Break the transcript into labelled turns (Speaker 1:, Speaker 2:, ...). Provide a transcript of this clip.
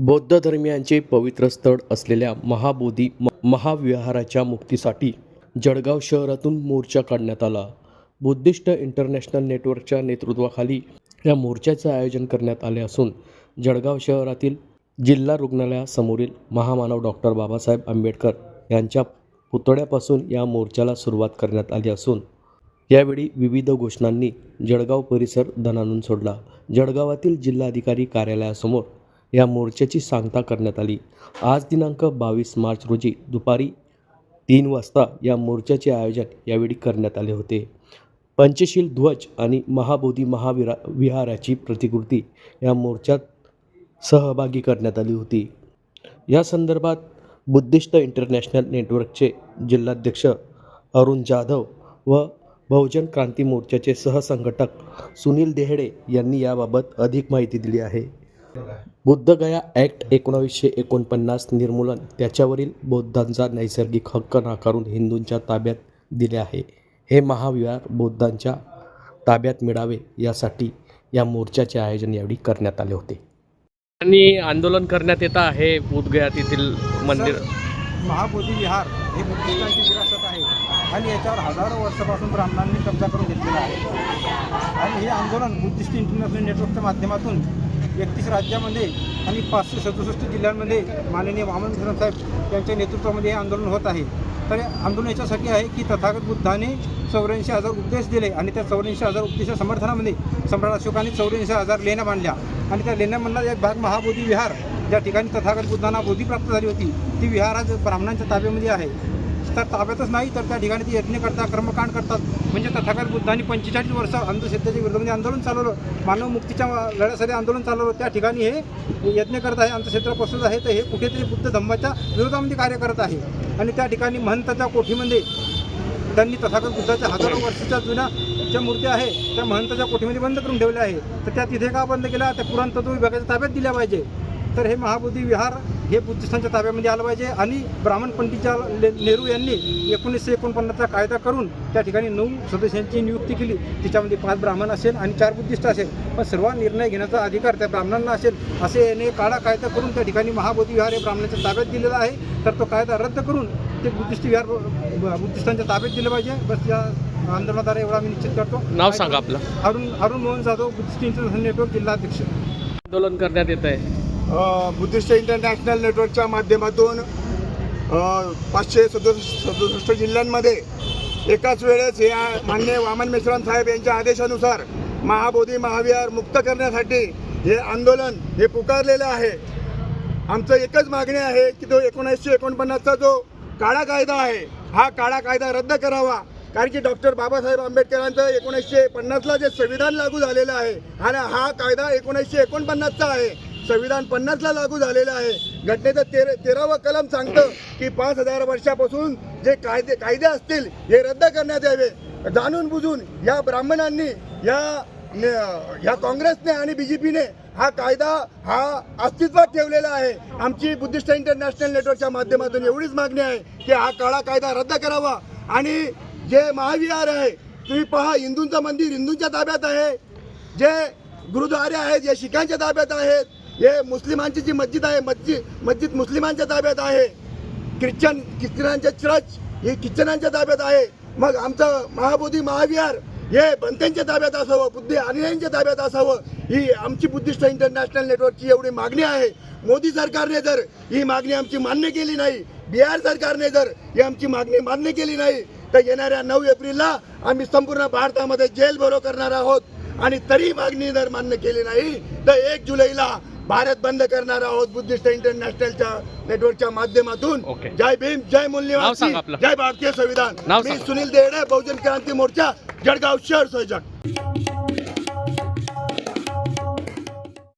Speaker 1: बौद्ध धर्मियांचे पवित्र स्थळ असलेल्या महाबोधी म- महाविहाराच्या मुक्तीसाठी जळगाव शहरातून मोर्चा काढण्यात आला. बुद्धिस्ट इंटरनॅशनल नेटवर्कच्या नेतृत्वाखाली या मोर्चाचे आयोजन करण्यात आले असून जळगाव शहरातील जिल्हा रुग्णालयासमोरील महामानव डॉक्टर बाबासाहेब आंबेडकर यांच्या पुतळ्यापासून या मोर्चाला सुरुवात करण्यात आली असून यावेळी विविध घोषणांनी जळगाव परिसर धनानून सोडला. जळगावातील जिल्हाधिकारी कार्यालयासमोर या मोर्चाची सांगता करण्यात आली. आज दिनांक बावीस मार्च रोजी दुपारी तीन वाजता या मोर्चाचे आयोजन यावेळी करण्यात आले होते. पंचशील ध्वज आणि महाबोधी महाविरा विहाराची प्रतिकृती या मोर्चात सहभागी करण्यात आली होती. या संदर्भात बुद्धिस्ट इंटरनॅशनल नेटवर्कचे जिल्हाध्यक्ष अरुण जाधव व बहुजन क्रांती मोर्चाचे सहसंघटक सुनील देहडे यांनी याबाबत अधिक माहिती दिली आहे. बुद्धगया ॲक्ट एकोणावीसशे एकोणपन्नास निर्मूलन. त्याच्यावरील बौद्धांचा नैसर्गिक हक्क नाकारून हिंदूंच्या ताब्यात दिले आहे. हे महाविहार बौद्धांच्या ताब्यात मिळावे यासाठी या मोर्चाचे आयोजन यावेळी करण्यात आले होते. आणि आंदोलन करण्यात येत आहे बुद्धगया येथील मंदिर.
Speaker 2: महाबोधी विहार हे बुद्धिस्टांची विरासत आहे आणि याच्यावर हजारो वर्षापासून ब्राह्मणांनी कब्जा करून घेतलेला आहे. आणि हे आंदोलन बुद्धिस्ट इंटरनॅशनल नेटवर्कच्या माध्यमातून एकतीस राज्यामध्ये आणि पाचशे सदुसष्ट जिल्ह्यांमध्ये माननीय वामन मिश्रण साहेब यांच्या नेतृत्वामध्ये हे आंदोलन होत आहे. तर आंदोलन याच्यासाठी आहे की तथागत बुद्धाने चौऱ्याऐंशी हजार उपदेश दिले आणि त्या चौऱ्याऐंशी हजार उपदेशाच्या समर्थनामध्ये सम्राट अशोकाने चौऱ्याऐंशी हजार लेण्या बांधल्या. आणि त्या लेण्यामधला एक भाग महाबोधी विहार ज्या ठिकाणी तथागत बुद्धांना बोधी प्राप्त झाली होती ती विहार आज ब्राह्मणांच्या ताब्यामध्ये आहे. तर ताब्यातच नाही तर त्या ठिकाणी ती यज्ञ करतात कर्मकांड करतात. म्हणजे तथागत बुद्धांनी पंचेचाळीस वर्ष अंधश्रद्धेच्या विरोधामध्ये म्हणजे आंदोलन चालवलं. मानव मुक्तीच्या लढ्यासाठी आंदोलन चालवलं. त्या ठिकाणी हे यज्ञ करत आहे अंधश्रद्धा पसरत आहे तर हे कुठेतरी बुद्ध धम्माच्या विरोधामध्ये कार्य करत आहे. आणि त्या ठिकाणी महंताच्या कोठीमध्ये त्यांनी तथागत बुद्धाच्या हजारो वर्षाच्या जुन्या ज्या मूर्त्या आहे त्या महंताच्या कोठीमध्ये बंद करून ठेवल्या आहे तर त्या तिथे का बंद केल्या? त्या पुराणतत्व विभागाच्या ताब्यात दिल्या पाहिजे. तर हे महाबोधी विहार हे बुद्धिस्टांच्या ताब्यामध्ये आलं पाहिजे आणि ब्राह्मण पंडितच्या नेहरू यांनी एकोणीसशे एकोणपन्नासचा कायदा करून त्या ठिकाणी नऊ सदस्यांची नियुक्ती केली. त्याच्यामध्ये पाच ब्राह्मण असेल आणि चार बुद्धिस्ट असेल. पण सर्व निर्णय घेण्याचा अधिकार त्या ब्राह्मणांना असेल. असे याने काळा कायदा करून त्या ठिकाणी महाबोधी विहार हे ब्राह्मणाच्या ताब्यात दिलेला आहे. तर तो कायदा रद्द करून ते बुद्धिस्ट विहार बुद्धिस्टांच्या ताब्यात दिलं पाहिजे. बस या आंदोलनाद्वारे एवढा मी निश्चित करतो.
Speaker 1: नाव सांगा आपलं.
Speaker 2: Arun Arun Mohan Jadhav Buddhist international network जिल्हाध्यक्ष.
Speaker 1: आंदोलन करण्यात येत आहे
Speaker 3: बुद्धिस्ट इंटरनॅशनल नेटवर्कच्या माध्यमातून पाचशे सदुसष्ट सदुसष्ट जिल्ह्यांमध्ये एकाच वेळेस या मान्य वामन मिश्राम साहेब यांच्या आदेशानुसार महाबोधी महाविहार मुक्त करण्यासाठी हे आंदोलन हे पुकारलेलं आहे. आमचं एकच मागणी आहे की तो एकोणीसशे एकोणपन्नासचा जो काळा कायदा आहे हा काळा कायदा रद्द करावा. कारण की डॉक्टर बाबासाहेब आंबेडकरांचं एकोणीसशे पन्नासला जे संविधान लागू झालेलं आहे आणि हा कायदा एकोणीसशे एकोणपन्नासचा आहे. संविधान पन्नासला लागू झालेलं आहे. घटनेचं तेरा तेरावं कलम सांगतं की पाच हजार वर्षापासून जे कायदे कायदे असतील हे रद्द करण्यात यावे. जाणून बुजून या ब्राह्मणांनी या न- या काँग्रेसने आणि बी जे पीने हा कायदा हा अस्तित्वात ठेवलेला आहे. आमची बुद्धिस्ट इंटरनॅशनल नेटवर्कच्या माध्यमातून एवढीच मागणी आहे की हा काळा कायदा रद्द करावा. आणि जे महाविहार आहे तुम्ही पहा हिंदूंचं मंदिर हिंदूंच्या ताब्यात आहे. जे गुरुद्वारे आहेत जे शिखांच्या ताब्यात आहेत हे मुस्लिमांची जी मस्जिद आहे मस्जिद मस्जिद मुस्लिमांच्या ताब्यात आहे. ख्रिश्चन ख्रिश्चनांचे चर्च हे ख्रिश्चनांच्या ताब्यात आहे. मग आमचं महाबोधी महाविहार हे बनतेंच्या ताब्यात असावं बुद्धी अनुयायांच्या ताब्यात असावं. ही आमची बुद्धिस्ट इंटरनॅशनल नेटवर्कची एवढी मागणी आहे. मोदी सरकारने जर ही मागणी आमची मान्य केली नाही बिहार सरकारने जर ही आमची मागणी मान्य केली नाही तर येणाऱ्या नऊ एप्रिलला आम्ही संपूर्ण भारतामध्ये जेल भरो करणार आहोत. आणि तरी मागणी जर मान्य केली नाही तर एक जुलैला भारत बंद करणार आहोत बुद्धिस्ट इंटरनॅशनलच्या नेटवर्कच्या माध्यमातून. जय भीम जय
Speaker 1: आपलं.
Speaker 3: जय भारतीय संविधान मी. सुनील देडे बहुजन क्रांती मोर्चा जळगाव शहर संयोजक